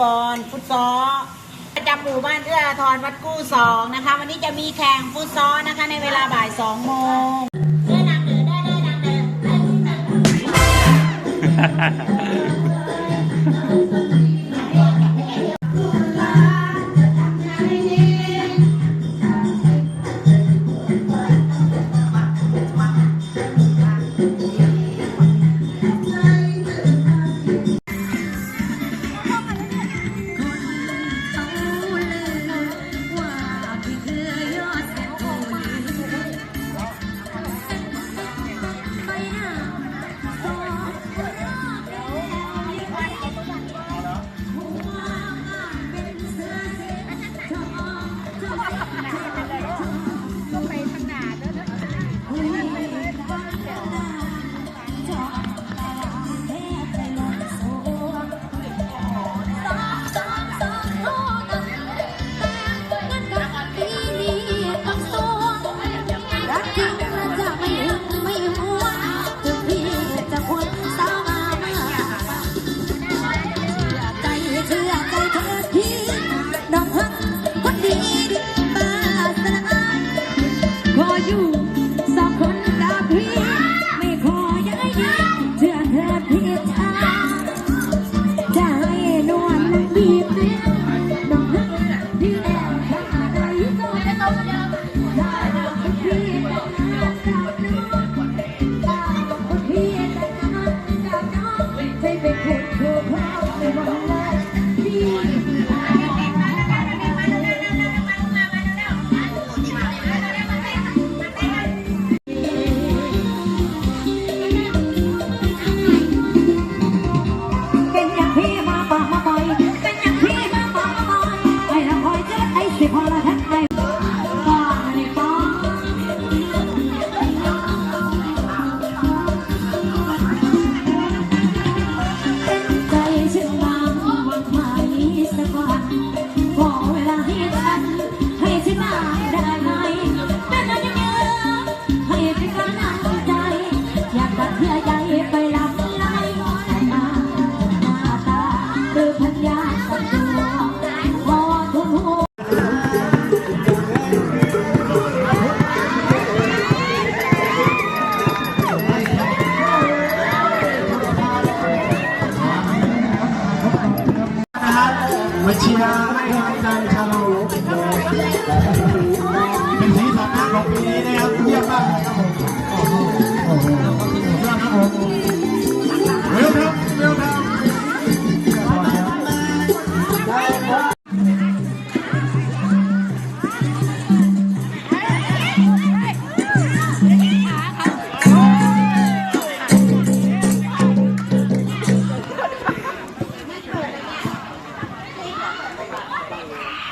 บอลฟุตซอลประจำหมู่บ้านเอื้ออาทรวัดกู้สองนะคะ วันนี้จะมีแข่งฟุตซอลนะคะในเวลาบ่ายสองโมงเสื้อนางเดินได้ได้นางเดิน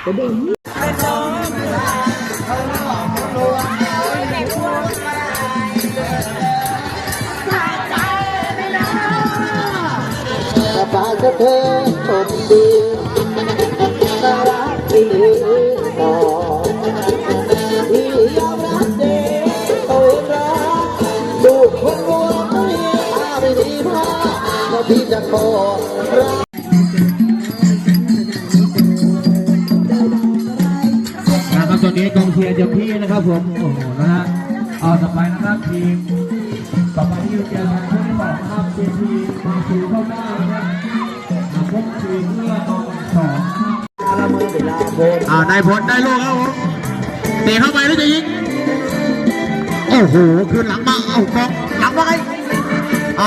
ปาจะเธอชมดีน่ารักที่ต่อที่ยอมรับเด็กตัวรักดูคนรัวไม่อาไม่ดีพาแล้วพี่จะขอรัก นะครับตอนนี้กองเชียร์เต็มที่นะครับผมโอ้โหนะฮะเอาต่อไปนะครับทีมต่อไปที่อยู่เจอกันคู่ที่สองนะครับเป็นทีมมาสู่เข้าหน้านะครับมาพบทีมเพื่อตอนสองอ่านายพลได้ลูกครับผมเตะเข้าไปแล้วจะยิงโอ้โหคืนหลังมาเอากองหลังว่าไงอ่า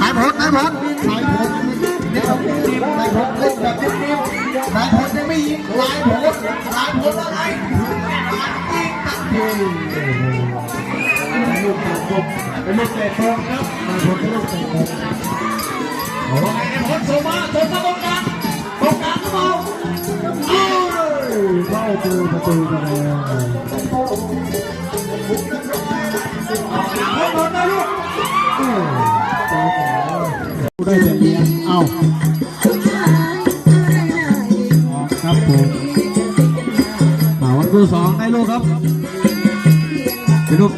นายพลนายพลนายพลนี่ต้องทีมนายพลเล่นแบบนิ่มๆนายพลยังไม่ยิงนายพลนายพลอะไรยิงตัดที ลูกตัดกบเป็นลูกเตะตรงครับนายพลเป็นลูกเตะตรงโอ้ยนายพลส่งมาส่งมาตรงกลางตรงกลางก็เบาเอ้ยเข้าประตูประตูไปแล้วเอาหมดนะลูกโอ้ยตายแล้วได้แต่เลี้ยงเอ้า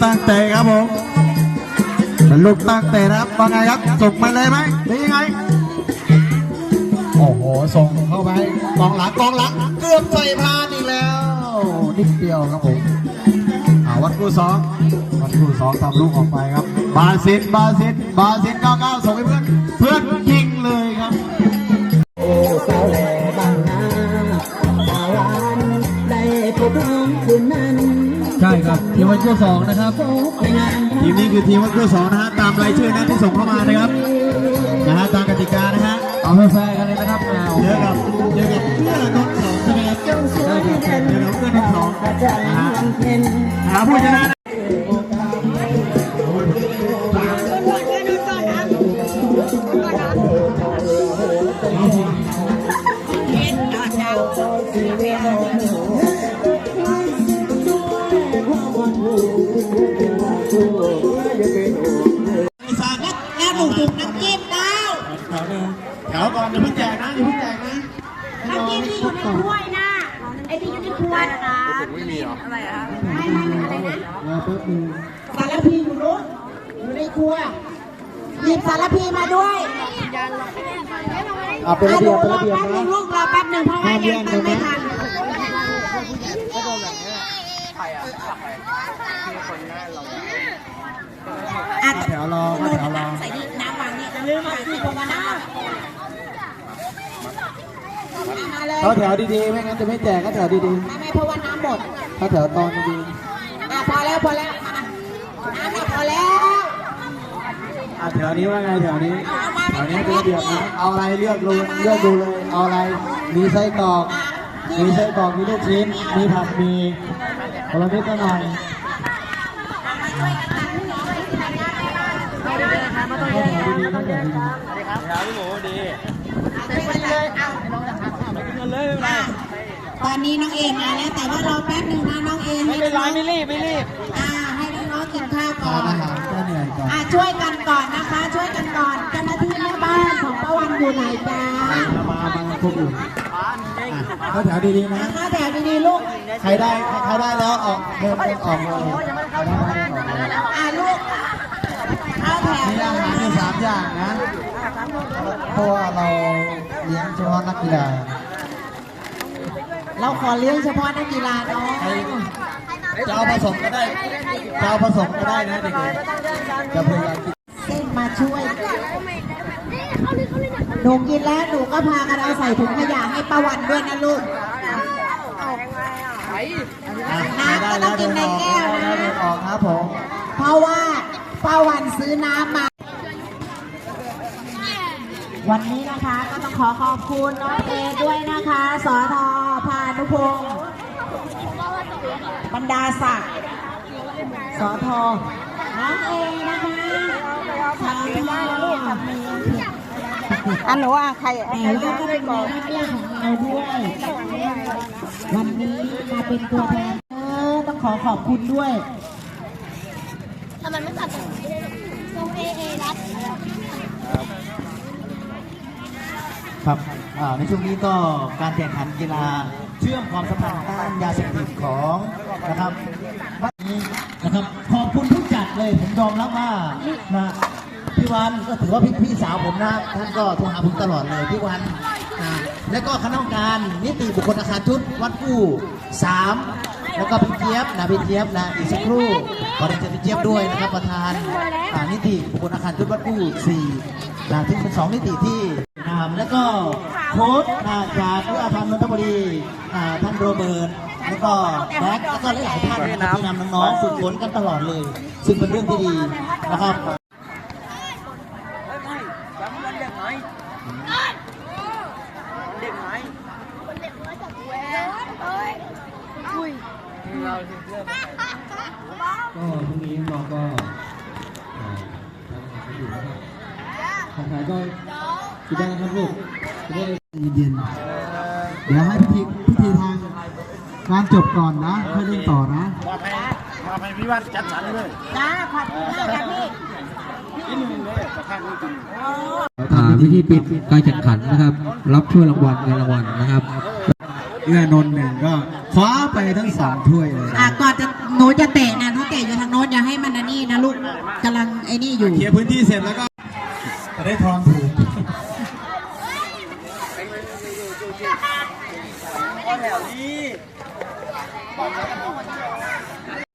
ตั้งเตะครับผมเป็นลูกตั้งเตะนะครับว่าไงครับส่งมาเลยไหมหรือยังไง โอ้โห ส่งเข้าไปกองหลังกองหลังเกือบใส่พานอีกแล้ว นิดเดียวครับผมอ่าวัดคู่สองวัดคู่สองทำลูกออกไปครับ บาซินบาซินบาซินเก้าเก้าส่งให้เพื่อน เพื่อนยิง ทีมวัดคู่สองนะครับพบไปงานทีมนี้คือทีมวัดคู่สองนะฮะตามรายชื่อนะที่ส่งเข้ามานะครับนะฮะตามกติกานะฮะเอาแฟร์ๆกันเลยนะครับเอาเจอกับเจอกับเพื่อนนนท์สองใช่ไหมครับเจ้าสวยเด่นเจอกับเพื่อนนนท์สองอาจารย์นะฮะวันเพ็ญหาผู้ชนะ นูถูกน้ำจิ้มแล้วแถวก่อนอย่าเพิ่งแจกนะอย่าเพิ่งแจกนะน้ำจิ้มที่อยู่ในถ้วยนะไอ้ที่อยู่ในขวดนะคะไม่มีหรออะไรอะไม่ไม่ไม่อะไรนะสารพีอยู่นู้นอยู่ในครัวหยิบสารพีมาด้วยอะเป็นระเบียบเป็นรอระเบียบแป๊บหนึนะงลูกรอแป๊บหนึงเพราะว่ายังตั้งไม่ทันอะแถวรอก็แถวรอ ลืมมาคือผมมาน้ำมาเลยเขาแถวดีๆ ไม่งั้นจะไม่แจกก็แถวดีไม่ไม่เพราะว่าน้ำหมดๆเขาแถวตอนดีอะพอแล้วพอแล้วมาน้ำอะพอแล้วๆอะแถวนี้ว่าไงแถวนี้แถวนี้เป็นระเบียบนะ เอาอะไรเลือกดูเลือกดูเลย เอาอะไร มีไส้กรอก มีไส้กรอก มีลูกชิ้น มีผักมีผลไม้ก็หน่อย ดีสวัสดีครับสวัสดีครับพี่หมูดีไปกันเลยเอาไปน้องนะครับไปกันเลยไม่ตอนนี้น้องเอ็นมาแล้วแต่ว่ารอแป๊บหนึ่งนะน้องเอ็นไม่เป็นไรไม่รีบไม่รีบอ่าให้น้องกินข้าวก่อนอ่าช่วยกันก่อนนะคะ ช่วยกันก่อนเจ้านาที่แม่บ้านของป้าวันอยู่ไหนจ้ามามาทุกอยู่ข้าแถวดีๆนะข้าแถวดีๆลูกใครได้ใครได้แล้วออกเดินออกเลยใครได้แล้วออกเล ยอ่าลูกเข้าแถวมีเลอาหารอยู่ยสามอย่างนะเพราะว่าเราเลี้ยงเฉพาะนักกีฬาเราขอเลี้ยงเฉพาะนักกีฬาเนาะจะเอาผสมก็ได้จะเอาผสมก็ได้นะเด็กๆจะพยายามกินเส้นมาช่วยหนูกินแล้วหนูก็พากันเอาใส่ถุงขยะให้ป้าวันด้วยนะลูกอะได้แล้วเดินออกได้แล้วเดินออกครับผมเพราะว่า ป้าวันซื้อน้ำมา วันนี้นะคะก็ต้องขอขอบคุณน้องเอด้วยนะคะสอทอพานุพงศ์บรรดาศักดิ์สอทอน้องเอนะคะสอทอลูกกับเมียอันหนูว่าใครแต่ว่าก็เป็นหน้าที่ของเราด้วย วันนี้มาเป็นตัวแทนเออต้องขอขอบคุณด้วย ทำไมไม่ตัดตรงนี้ได้ตรงเอเอรัดครับในช่วงนี้ก็การแข่งขันกีฬาเชื่อมความสัมพันธ์ต้านยาเสพติดของนะครับวันนี้นะครับขอบคุณผู้จัดเลยผมยอมรับว่านะพี่วันก็ถือว่าพี่พี่สาวผมนะท่านก็โทรหาผมตลอดเลยพี่วันแล้วก็คณะกรรมการนิติบุคคลอาคารชุดวัดกู้สาม แล้วก็พี่เจี๊ยบนะพี่เจี๊ยบนะอีกสักครู่ขอเรียนเชิญพี่เจี๊ยบด้วยนะครับประธานอ่านิติบุคคลอาคารชุดวัดกู้สี่นะที่เป็นสองนิติที่นามแล้วก็โค้ชอ่าจากวิทยาธรรมนนทบุรีอ่าท่านโรเบิร์ตแล้วก็แบ็คแล้วก็หลายๆท่านนะครับที่นำน้องๆฝึกฝนกันตลอดเลย ซึ่งเป็นเรื่องที่ดีนะครับ ก็ พรุ่งนี้น้องก็เอ่อทำงานกันอยู่นะครับของใครก็คิดได้นะครับลูกจะได้เย็นๆเดี๋ยวให้พิธีพิธีทางการจบก่อนนะค่อยเล่นต่อนะจ้าขอบคุณมากค่ะพี่อ่าวิธีปิดการแข่งขันนะครับ รับถ้วยรางวัลเงินรางวัลนะครับ เอื้อนนท์หนึ่งก็คว้าไปทั้งสามถ้วยเลยอะก่อนจะหนูจะเตะนะหนูเตะอยู่ทางโน้นอย่าให้มันอันนี่นะลูกกำลังไอ้นี่อยู่เคลียร์พื้นที่เสร็จแล้วก็จะได้ทองถูก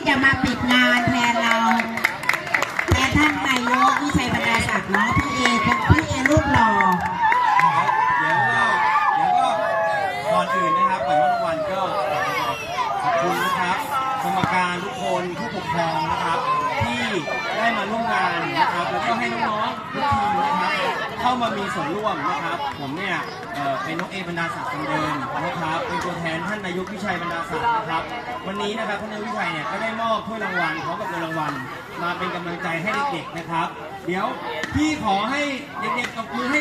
จะมาปิดงานแทนเราแทนท่านนายกวิชัยบรรดาศักดิ์เนาะพี่เอพี่เอรูปหล่อ เดี๋ยวก็เดี๋ยวก็ก่อนอื่นนะครับก่อนรับรางวัลก็ขอบคุณนะครับกรรมการทุกคนผู้ปกครองนะครับ ที่ได้มาร่วมงานนะครับ แล้ว ก็ให้น้องๆทุกทีมนะครับเข้ามามีส่วนร่วมนะครับ ผมเนี่ยเอ่อเป็นน้องเอบรรดาศักดิ์คนเดิมนะครับ เป็นตัวแทนท่านนายกวิชัยบรรดาศักดิ์นะครับ วันนี้นะครับท่านนายกวิชัยเนี่ยก็ได้มอบถ้วยรางวัลพร้อมกับเงินรางวัลมาเป็นกำลังใจให้เด็กๆนะครับ เดี๋ยวพี่ขอให้เด็กๆกับมือให้